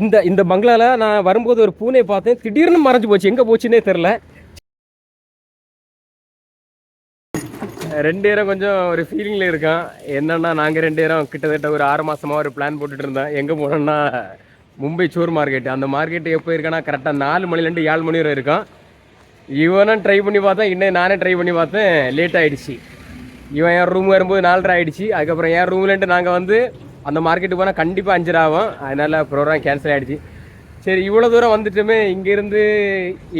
இந்த இந்த பங்களாவில் நான் வரும்போது ஒரு பூனை பார்த்தேன். திடீர்னு மறைஞ்சு போச்சு. எங்கே போச்சுன்னே தெரில ரெண்டு பேரும் கொஞ்சம் ஒரு ஃபீலிங்கில் இருக்கான். என்னன்னா நாங்கள் ரெண்டு பேரும் கிட்டத்தட்ட ஒரு ஆறு மாதமாக ஒரு பிளான் போட்டுட்டு இருந்தோம். எங்கே போனோம்னா மும்பை சோர் மார்க்கெட் அந்த மார்க்கெட்டு எப்போ இருக்கேன்னா கரெக்டாக நாலு மணிலேருந்து ஏழு மணி வரை இருக்கும். இவனும் ட்ரை பண்ணி பார்த்தேன். இன்னும் நானே ட்ரை பண்ணி பார்த்தேன். லேட் ஆகிடுச்சு இவன் என் ரூம் வரும்போது நாலரை ஆகிடுச்சு அதுக்கப்புறம் என் ரூம்லேருந்து நாங்கள் வந்து அந்த மார்க்கெட்டுக்கு போனால் கண்டிப்பாக அஞ்சரை ஆகும். அதனால் ப்ரோக்ராம் கேன்சல் ஆகிடுச்சு சரி இவ்வளோ தூரம் வந்துட்டுமே. இங்கேருந்து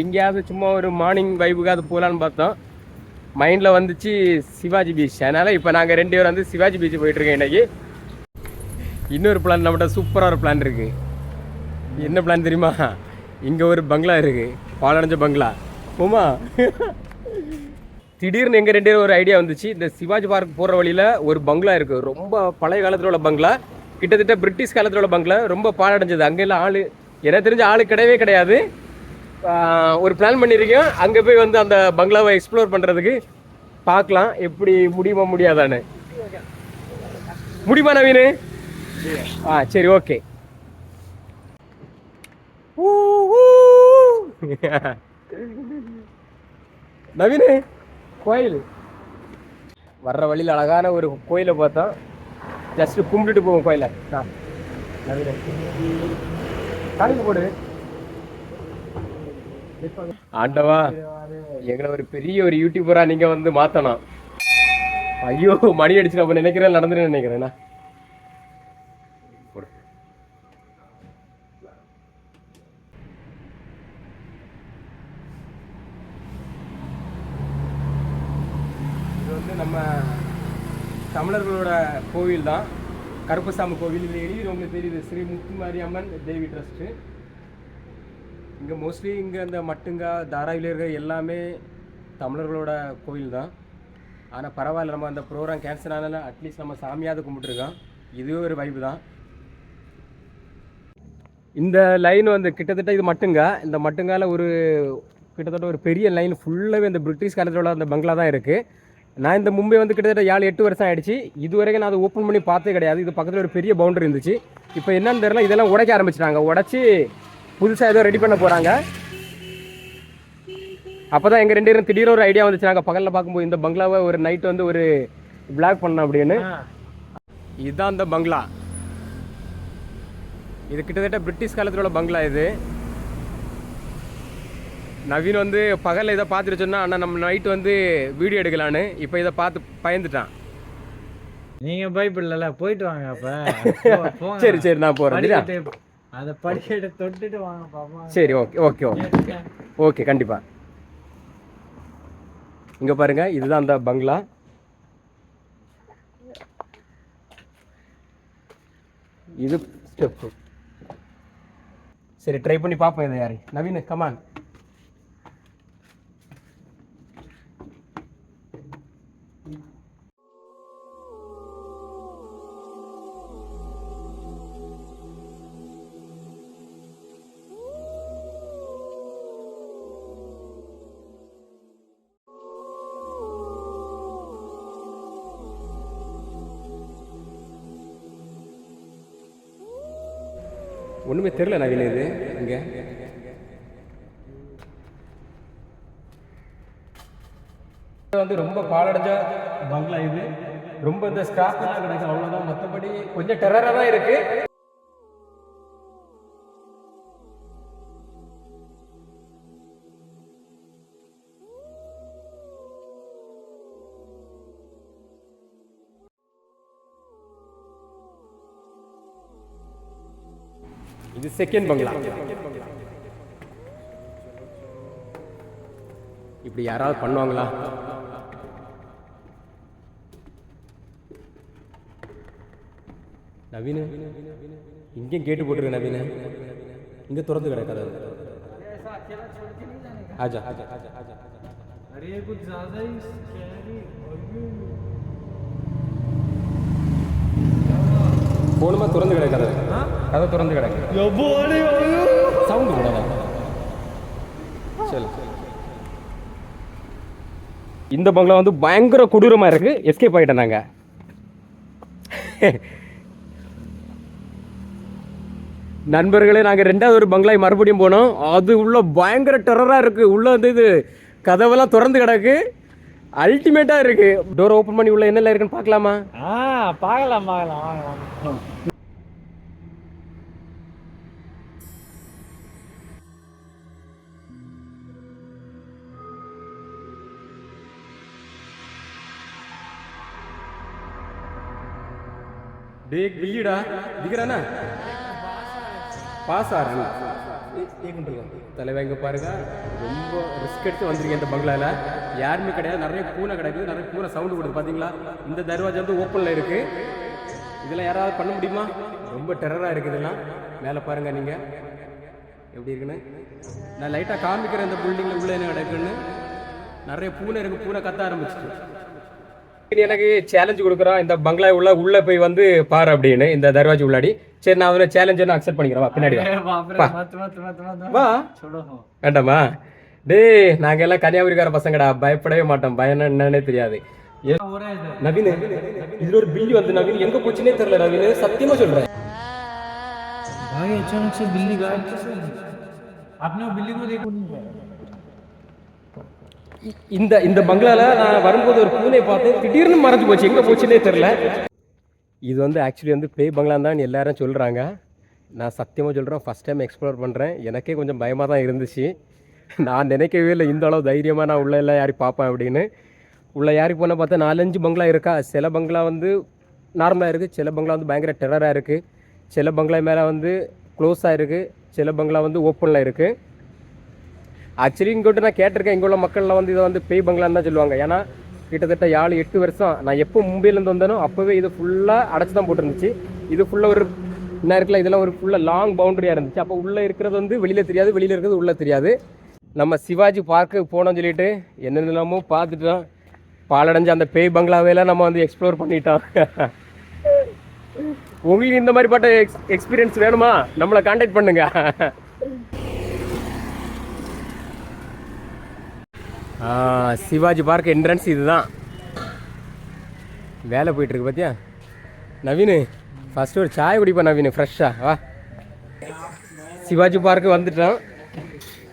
எங்கேயாவது சும்மா ஒரு மார்னிங் வைபுக்காவது போகலான்னு பார்த்தோம். மைண்டில் வந்துச்சு சிவாஜி பீச் அதனால் இப்போ நாங்கள் ரெண்டு பேரும் வந்து சிவாஜி பீச் போயிட்டுருக்கோம் இன்னைக்கு. இன்னொரு பிளான் நம்மகிட்ட சூப்பராக ஒரு பிளான் இருக்குது என்ன பிளான் தெரியுமா? இங்கே ஒரு பங்களா இருக்குது பாலடைஞ்ச பங்களா போமா? திடீர்னு எங்கள் ரெண்டு பேரும் ஒரு ஐடியா வந்துச்சு. இந்த சிவாஜி பார்க் போகிற வழியில் ஒரு பங்களா இருக்குது ரொம்ப பழைய காலத்தில் உள்ள பங்களா. கிட்டத்தட்ட பிரிட்டிஷ் காலத்தில் உள்ள பங்களா. ரொம்ப பாழடைஞ்சது. அங்கெல்லாம் ஆள் எனக்கு தெரிஞ்ச ஆள் கிடையவே கிடையாது. ஒரு பிளான் பண்ணியிருக்கோம் அங்கே போய் வந்து அந்த பங்களாவை எக்ஸ்ப்ளோர் பண்ணுறதுக்கு பார்க்கலாம். எப்படி முடியுமா முடியாதான்னு. முடியுமா நவீனு? ஆ சரி ஓகே. நவீனு? கோயில். வர்ற வழியில் அழகான ஒரு கோயிலை பார்த்தோம் ஜஸ்ட் கும்பிட்டுட்டு போவோம் கோயிலை. ஆ. நவீனு போடு. ஆண்டவா எங்களை ஒரு பெரிய ஒரு யூடியூபரா நீங்க வந்து மாத்தணும். ஐயோ மணி அடிச்சு நம்ம நினைக்கிறேன் நடந்துன்னு நினைக்கிறேன் நம்ம தமிழர்களோட கோவில் தான். கருப்பசாமி கோவில். இதில் எழுதி உங்களுக்கு தெரியுது ஸ்ரீ முத்துமாரியம்மன் தேவி ட்ரஸ்ட்டு. இங்கே மோஸ்ட்லி இங்கே இந்த மட்டுங்கா தாராவில இருக்கிற எல்லாமே தமிழர்களோட கோவில் தான். ஆனால் பரவாயில்ல நம்ம அந்த ப்ரோக்ராம் கேன்சல் ஆனாலும் அட்லீஸ்ட் நம்ம சாமியாவது கும்பிட்டுருக்கோம் இதுவே ஒரு வைப்பு தான். இந்த லைன் வந்து கிட்டத்தட்ட இது மட்டுங்க. இந்த மட்டுங்கால ஒரு கிட்டத்தட்ட ஒரு பெரிய லைன் ஃபுல்லாகவே இந்த பிரிட்டிஷ் காலத்தில் உள்ள அந்த பங்களா தான் இருக்குது நான் இந்த மும்பை வந்து கிட்டத்தட்ட ஏழு எட்டு வருஷம் ஆயிடுச்சு. இது வரைக்கும் நான் அதை ஓப்பன் பண்ணி பார்த்தே கிடையாது. இது பக்கத்தில் ஒரு பெரிய பவுண்டரி இருந்துச்சு. இப்போ என்னன்னு தெரியல இதெல்லாம் உடைக்க ஆரம்பிச்சிட்டாங்க. உடச்சி புதுசாக ஏதோ ரெடி பண்ண போகிறாங்க அப்போ தான் எங்கள் ரெண்டு பேரும் திடீர்னு ஒரு ஐடியா வந்துச்சு. நாங்கள் பகலில் பார்க்கும்போது இந்த பங்களாவை ஒரு நைட் வந்து ஒரு பிளாக் பண்ணோம் அப்படின்னு. இதுதான் அந்த பங்களா. இது கிட்டத்தட்ட பிரிட்டிஷ் காலத்தில் உள்ள பங்களா இது. நவீன் வந்து பகலில் இதை பார்த்துட்டு சொன்னா அண்ணா நம்ம நைட் வந்து வீடியோ எடுக்கலான்னு இப்போ இதை பார்த்து பயந்துட்டான். நீங்க பயப்படல போயிட்டு வாங்க அப்ப. சரி சரி நான் போகிறேன் அத படிக்கட்டு தொட்டுட்டு வாங்க பாப்பா சரி ஓகே ஓகே ஓகே. ஓகே கண்டிப்பாக இங்கே பாருங்க இதுதான் அந்த பங்களா. இது ஸ்டெப் சரி ட்ரை பண்ணி பார்ப்போம் இதை யாரு. நவீன் கமான் ஒன்றுமே தெரில நவீன இது. இங்கே. வந்து ரொம்ப பாலடைஞ்ச பங்களா இது. ரொம்ப இந்த ஸ்கிராப் எல்லாம் கிடையாது அவ்வளோதான் மற்றபடி கொஞ்சம் டெரராக தான் இருக்கு. இது செகண்ட் பங்களா இப்படி யாராவது பண்ணுவாங்களா? நவீன இங்கேயும் கேட்டு போட்டுருக்கு நவீன. இங்கே திறந்து கிடைக்காது ஆஜா. ஆஜா ஆஜா ஆஜா போகணுமா திறந்து கிடக்கு கதவு கதை திறந்து கிடக்கு. சவுண்ட் கூட சரி. இந்த பங்களா வந்து பயங்கர கொடூரமாக இருக்குது எஸ்கேப் ஆகிட்டேன் நாங்கள் நண்பர்களே நாங்கள் ரெண்டாவது ஒரு பங்களாய் மறுபடியும் போனோம். அது உள்ள பயங்கர டெரராக இருக்குது உள்ளே வந்து இது கதவெல்லாம் திறந்து கிடக்கு. அல்டிமேட்டாக இருக்குது டோர் ஓப்பன் பண்ணி உள்ள என்னெல்லாம் இருக்குன்னு பார்க்கலாமா? ஆ பார்க்கலாம் பார்க்கலாம். வாங்க வாங்க. டேக் பில்லிடா திக்கிறானா பாஸ் ஆறு தலைவா இங்கே பாருங்க. ரொம்ப ரிஸ்க் எடுத்து வந்திருக்கேன் இந்த பங்களால. யாருமே கிடையாது. நிறைய பூனை கிடைக்குது. நிறைய பூனை சவுண்டு கொடுக்குது. பார்த்தீங்களா இந்த தர்வாஜா வந்து ஓப்பனில் இருக்கு. இதெல்லாம் யாராவது பண்ண முடியுமா? ரொம்ப டெரராக இருக்குது இதெல்லாம். மேலே பாருங்க நீங்கள் எப்படி இருக்குன்னு? நான் லைட்டாக காமிக்கிறேன் இந்த பில்டிங்கில் உள்ள என்ன கிடக்குன்னு நிறைய பூனை இருக்கு. பூனை கத்த ஆரம்பிச்சிட்டு எனக்கு சேலஞ்சு கொடுக்குறான் இந்த பங்களா உள்ள உள்ள போய் வந்து பாரு அப்படின்னு. இந்த தர்வாஜி உள்ளாடி. சரி நான் அவனை சேலஞ்ச் நான் அக்செப்ட் பண்ணிக்கிறேன். வா பின்னாடி வா. வேண்டாமா? டேய் நாங்க எல்லாம் கன்னியாகுமரிக்கார பசங்கடா பயப்படவே மாட்டோம் பயம் என்னன்னே தெரியாது ஏ- ஒரே இது நவீன் இதுல ஒரு பில்லி வந்து நவீன் எங்க போச்சுன்னே தெரியல நவீன் சத்தியமா சொல்றேன் भाई अचानक से बिल्ली गायब कैसे हुई? आपने वो बिल्ली को देखो नहीं இந்த இந்த பங்களால நான் வரும்போது ஒரு பூனை பார்த்தேன் திடீர்னு மறைஞ்சு போச்சு எங்க போச்சுன்னே தெரியல இது வந்து ஆக்சுவலி வந்து பேய் பங்களா தான் எல்லாரும் சொல்றாங்க நான் சத்தியமாக சொல்கிறேன் ஃபஸ்ட் டைம் எக்ஸ்ப்ளோர் பண்ணுறேன் எனக்கே கொஞ்சம் பயமாக தான் இருந்துச்சு நான் நினைக்கவே இல்லை. இந்த அளவு தைரியமாக நான் உள்ளே எல்லாம் யாரையும் பார்ப்பேன் அப்படின்னு. உள்ளே யாருக்கு போனால் பார்த்தா நாலஞ்சு பங்களா இருக்கா? சில பங்களா வந்து நார்மலாக இருக்குது சில பங்களா வந்து பயங்கர டெரராக இருக்குது சில பங்களா மேலே வந்து க்ளோஸாக இருக்குது சில பங்களா வந்து ஓப்பனில் இருக்குது ஆக்சுவலி இங்கோட்டு நான் கேட்டிருக்கேன். இங்கே உள்ள மக்கள்லாம் வந்து இதை வந்து பேய் பங்களான்னு தான் சொல்லுவாங்க. ஏன்னா கிட்டத்தட்ட ஏழு எட்டு வருஷம் நான் எப்போ மும்பையிலேருந்து வந்தேனோ அப்போவே இது ஃபுல்லாக அடைச்சி தான் போட்டிருந்துச்சு. இது ஃபுல்லாக ஒரு என்ன இருக்குல்ல இதெல்லாம் ஒரு ஃபுல்லாக லாங் பவுண்டரியாக இருந்துச்சு. அப்போ உள்ளே இருக்கிறது வந்து வெளியில் தெரியாது வெளியில் இருக்கிறது உள்ளே தெரியாது. நம்ம சிவாஜி பார்க்கு போனோம்னு சொல்லிட்டு என்னென்னமோ பார்த்துட்டோம். பாலடைஞ்ச அந்த பேய் பங்களாவையெல்லாம் நம்ம வந்து எக்ஸ்ப்ளோர் பண்ணிட்டோம். உங்களுக்கு இந்த மாதிரி பட்ட எக்ஸ் எக்ஸ்பீரியன்ஸ் வேணுமா? நம்மளை காண்டாக்ட் பண்ணுங்க. சிவாஜி பார்க் என்ட்ரன்ஸ் இதுதான். வேலை போயிட்டு இருக்கு பார்த்தியா நவீன் ஃபஸ்ட்டு ஒரு சாய் குடிப்பேன் நவீன் ஃப்ரெஷ்ஷாக வா. சிவாஜி பார்க்கு வந்துட்டோம்.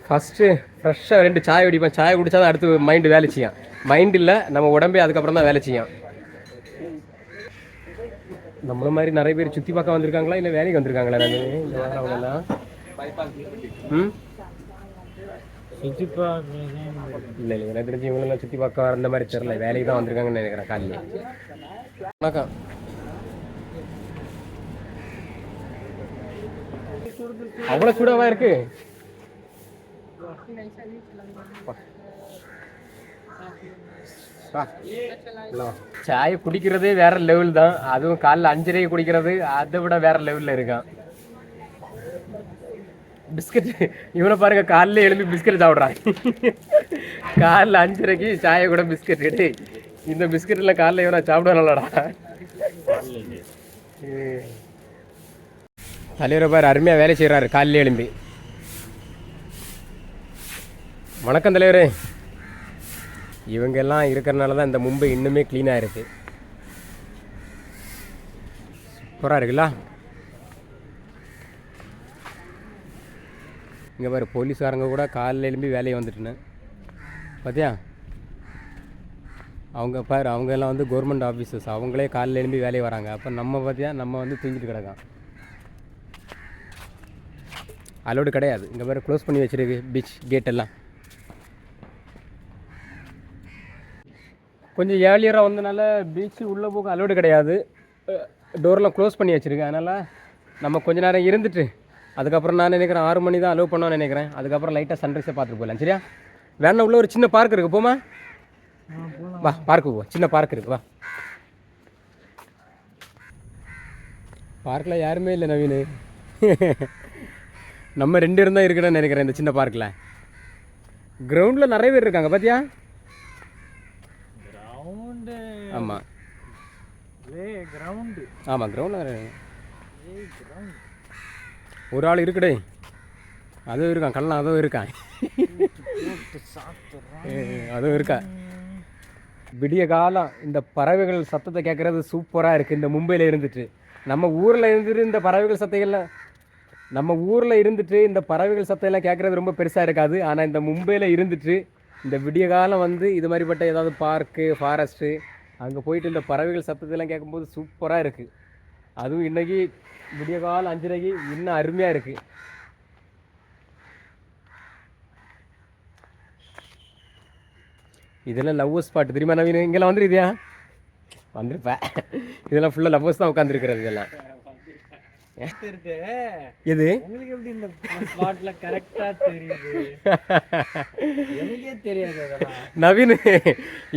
ஃபஸ்ட்டு ஃப்ரெஷ்ஷாக ரெண்டு சாய் குடிப்பேன் சாய் குடிச்சா தான் அடுத்து மைண்டு வேலை செய்யும். மைண்ட் இல்லை நம்ம உடம்பே அதுக்கப்புறம் தான் வேலை செய்யும். நம்மள மாதிரி நிறைய பேர் சுற்றி பார்க்க வந்திருக்காங்களா? இல்லை வேலைக்கு வந்திருக்காங்களா நவீன் இந்த வாரம் ம்? இல்லை இல்லை எனக்கு தெரிஞ்சு இவங்களெல்லாம் சுற்றி பார்க்க அந்த மாதிரி தெரில வேலைக்கு தான் வந்திருக்காங்கன்னு நினைக்கிறேன் காலையில். வணக்கம். அவ்வளோ சூடாவா இருக்கு? சாய் குடிக்கிறதே வேற லெவல் தான் அதுவும் காலைல அஞ்சரைக்கு குடிக்கிறது அதை விட வேற லெவல்ல இருக்கான் பிஸ்கட் இவனை பாருங்க காலைல எழும்பி பிஸ்கட் சாப்பிட்றான் காலைல அஞ்சரைக்கு சாயை கூட பிஸ்கட் டேய் இந்த பிஸ்கட்ல காலைல இவனை சாப்பிடுவானல்லடா தலைவரை பாரு அருமையாக வேலை செய்கிறாரு காலைல எழும்பி வணக்கம் தலைவரே. இவங்கெல்லாம் இருக்கிறனால தான் இந்த மும்பை இன்னுமே க்ளீனாக இருக்கு. சூப்பராக இருக்குல்ல? இங்கே பாரு போலீஸ்காரங்க கூட காலைல எழும்பி வேலையை வந்துட்டுனேன் பார்த்தியா அவங்க பாரு அவங்க எல்லாம் வந்து கவர்மெண்ட் ஆஃபீஸர்ஸ் அவங்களே காலைல எழும்பி வேலையை வராங்க. அப்போ நம்ம பார்த்தியா நம்ம வந்து தூங்கிட்டு கிடக்கோம் அலோடு கிடையாது. இங்கே பாரு க்ளோஸ் பண்ணி வச்சுருக்கு பீச் கேட் கொஞ்சம் ஏர்லியராக வந்தனால பீச்சு உள்ளே போக அலோடு கிடையாது. டோர்லாம் க்ளோஸ் பண்ணி வச்சுருக்கேன். அதனால் நம்ம கொஞ்ச நேரம் இருந்துட்டு அதுக்கப்புறம் நான் நினைக்கிறேன் ஆறு மணி தான் அலோவ் பண்ணோன்னு நினைக்கிறேன். அதுக்கப்புறம் லைட்டாக சன்ரைஸை பார்த்துட்டு போகலாம். சரியா? வேணா உள்ள ஒரு சின்ன பார்க் இருக்குது போமா வா பார்க்கு போ. சின்ன பார்க் இருக்குது வா. பார்க்கில் யாருமே இல்லை நவீன். நம்ம ரெண்டு இருந்தால் தான் நினைக்கிறேன் இந்த சின்ன பார்க்கில் கிரவுண்டில் நிறைய பேர் இருக்காங்க பார்த்தியா ஆமாம் கிரவுண்டு. ஆமாம் கிரவுண்டில் ஒரு ஆள் இருக்குடே. அதுவும் இருக்கான் கள்ளன் அதுவும் இருக்கான். அதுவும் இருக்கா? விடிய காலம் இந்த பறவைகள் சத்தத்தை கேட்குறது சூப்பராக இருக்குது இந்த மும்பையில் இருந்துட்டு. நம்ம ஊரில் இருந்துட்டு இந்த பறவைகள் சத்தைகள்லாம் நம்ம ஊரில் இருந்துட்டு இந்த பறவைகள் சத்தம் எல்லாம் கேட்குறது ரொம்ப பெருசாக இருக்காது. ஆனால் இந்த மும்பையில் இருந்துட்டு இந்த விடிய காலம் வந்து இது மாதிரிப்பட்ட ஏதாவது பார்க்கு ஃபாரஸ்ட்டு அங்கே போயிட்டு இந்த பறவைகள் சத்தத்தெல்லாம் கேட்கும்போது சூப்பராக இருக்குது அதுவும் இன்றைக்கி விடிய காலம் அஞ்சரைக்கு இன்னும் அருமையாக இருக்குது இதெல்லாம் லவ் ஸ்பாட் தெரியுமா நவீன்? இங்கெல்லாம் வந்துருக்கியா? வந்திருப்பேன் இதெல்லாம் ஃபுல்லாக லவ்வர்ஸ் தான் உட்காந்துருக்கிறது இதெல்லாம். எது? உங்களுக்கு எப்படி இந்த ஸ்பாட்ல கரெக்டா தெரியுது? எனக்கே தெரியாது நவீன்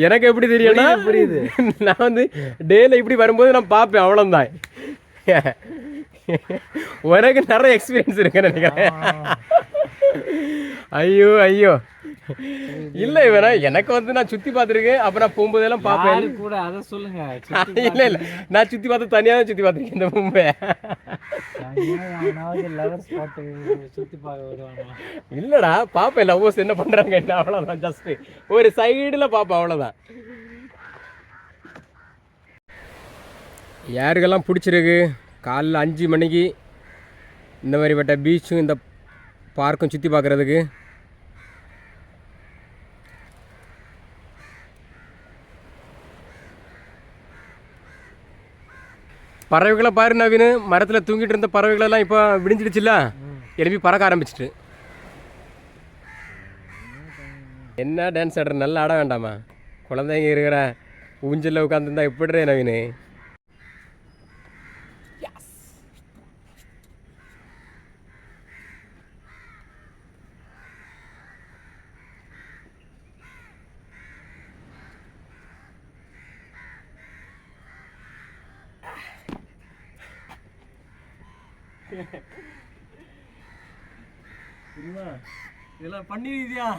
எனக்கு எப்படி தெரியும்னா புரியுது நான் வந்து டேல இப்படி வரும்போது நான் பார்ப்பேன் அவ்வளோதான் உனக்கு நிறைய எக்ஸ்பீரியன்ஸ் இருக்குன்னு நினைக்கிறேன். ஐயோ ஐயோ. இல்லை இவனா எனக்கு வந்து நான் சுற்றி பார்த்துருக்கேன் அப்புறம் நான் போகும்போதெல்லாம் பார்ப்பேன். கூட அத சொல்லுங்க. சுத்தி இல்லை இல்லை. நான் சுற்றி பார்த்து தனியாக தான் சுற்றி பார்த்துருக்கேன் இந்த மும்பை இல்லடா பாப்பேன் லவ்வர்ஸ் என்ன பண்றாங்க என்ன? அவ்வளவுதான் ஜஸ்ட் ஒரு சைடுல பாப்பேன் அவ்வளவுதான். யாருக்கெல்லாம் பிடிச்சிருக்கு? காலைல அஞ்சு மணிக்கு இந்த மாதிரிப்பட்ட பீச்சும் இந்த பார்க்கும் சுற்றி பார்க்குறதுக்கு பறவைகளை பாரு நவீன். மரத்தில் தூங்கிட்டு இருந்த பறவைகளெல்லாம் இப்போ விடிஞ்சிடுச்சுல எழுப்பி பறக்க ஆரம்பிச்சிட்டு. என்ன டான்ஸ் ஆடுற? நல்லா ஆட வேண்டாமா? குழந்தைங்க இருக்கிற ஊஞ்சலில் உட்காந்துருந்தா எப்படி நவீன்? இதெல்லாம் பண்ணிருக்கியா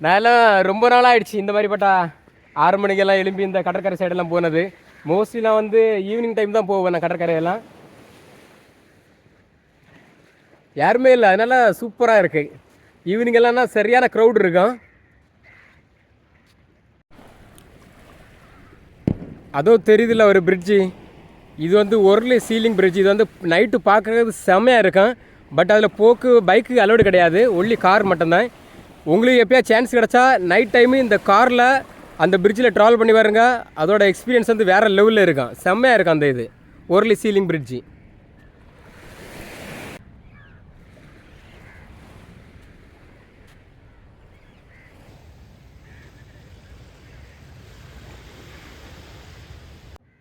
நான் எல்லாம் ரொம்ப நாளாக ஆயிடுச்சு இந்த மாதிரி பட்டா ஆறு மணிக்கெல்லாம் எழும்பி இந்த கடற்கரை சைடெல்லாம் போனது. மோஸ்ட்லி நான் வந்து ஈவினிங் டைம் தான் போவேன் நான் கடற்கரையெல்லாம். யாருமே இல்லை அதனால சூப்பராக இருக்கு. ஈவினிங் எல்லாம்னா சரியான க்ரௌட் இருக்கும். அதோ தெரியுதுல்ல ஒரு பிரிட்ஜு இது வந்து ஒர்லி சீலிங் பிரிட்ஜ் இது வந்து நைட்டு பார்க்குறது செம்மையாக இருக்கும். பட் அதில் போக்கு பைக்கு அலோடு கிடையாது. ஒன்லி கார் மட்டும்தான். உங்களுக்கு எப்பயா சான்ஸ் கிடச்சா நைட் டைமு இந்த காரில் அந்த பிரிட்ஜில் ட்ராவல் பண்ணி பாருங்க அதோட எக்ஸ்பீரியன்ஸ் வந்து வேறு லெவலில் இருக்கும் செம்மையாக இருக்கும் அந்த இது. Worli sea link bridge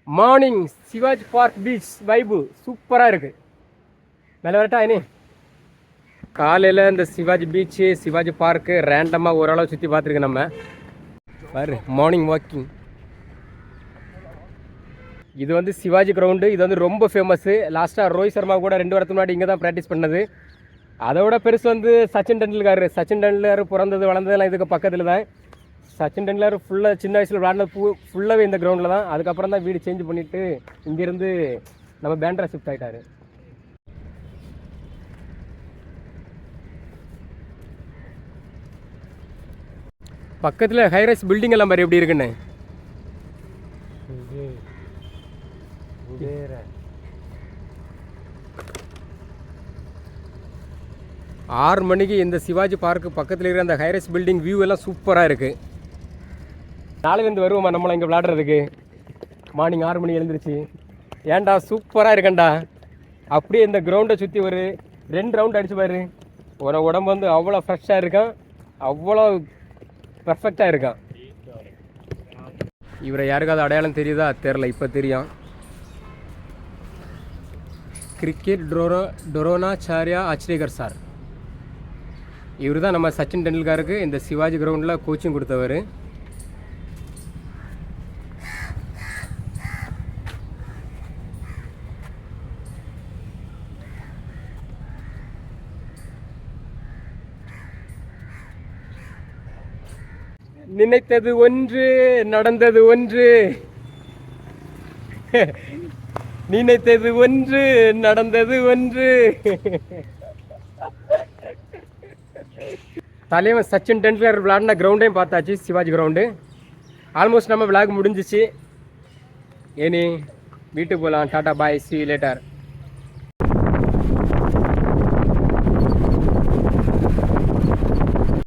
morning Shivaji park beach vibe சூப்பராக இருக்கு. மேலே வரட்டா இனி? காலையில் இந்த சிவாஜி பீச்சு சிவாஜி பார்க்கு ரேண்டமாக ஓரளவு சுற்றி பார்த்துருக்கு நம்ம. பாரு மார்னிங் வாக்கிங் இது வந்து சிவாஜி கிரவுண்டு இது வந்து ரொம்ப ஃபேமஸ்ஸு லாஸ்ட்டாக ரோஹித் சர்மா கூட ரெண்டு வாரத்துக்கு முன்னாடி இங்கே தான் ப்ராக்டிஸ் பண்ணது. அதை விட பெருசு வந்து சச்சின் டெண்டுல்கர். சச்சின் டெண்டுல்கர் பிறந்தது வளர்ந்ததெல்லாம் இதுக்கு பக்கத்தில் தான். சச்சின் டெண்டுல்கர் ஃபுல்லாக சின்ன வயசில் விளாட்னது பூ ஃபுல்லாகவே இந்த கிரவுண்டில் தான். அதுக்கப்புறம் தான் வீடு சேஞ்ச் பண்ணிவிட்டு இங்கேருந்து நம்ம பேண்ட்ரா ஷிஃப்ட் ஆகிட்டாரு பக்கத்தில் ஹைரைஸ் பில்டிங் எல்லாம் பாரு எப்படி இருக்குன்னு. ஆறு மணிக்கு இந்த சிவாஜி பார்க்கு பக்கத்தில் இருக்கிற அந்த ஹைரைஸ் பில்டிங் வியூ எல்லாம் சூப்பராக இருக்குது நாளையிலேருந்து வருவோமா நம்மளை இங்கே விளாடுறதுக்கு மார்னிங் ஆறு மணி எழுந்திருச்சு. ஏன்டா சூப்பராக இருக்கேன்டா. அப்படியே இந்த கிரவுண்டை சுற்றி ஒரு ரெண்டு ரவுண்ட் அடிச்சு பாரு. ஒரு உடம்பு வந்து அவ்வளோ ஃப்ரெஷ்ஷாக இருக்கான். அவ்வளோ பர்ஃபெக்டாக இருக்கான். இவரை யாருக்காவது அடையாளம் தெரியுதா? தெரில இப்போ தெரியும். கிரிக்கெட் டொரோ டொரோனாச்சாரியா அச்ரேகர் சார் இவர் தான் நம்ம சச்சின் டெண்டுல்கருக்கு இந்த சிவாஜி கிரவுண்டில் கோச்சிங் கொடுத்தவர். நினைத்தது ஒன்று நடந்தது ஒன்று. நினைத்தது ஒன்று நடந்தது ஒன்று. தலைவன் சச்சின் டெண்டுல்கர் விளாடின கிரவுண்டையும் பார்த்தாச்சு சிவாஜி கிரவுண்டு ஆல்மோஸ்ட் நம்ம விளாக் முடிஞ்சிச்சு. இனி வீட்டுக்கு போகலாம் டாடா பாய். C later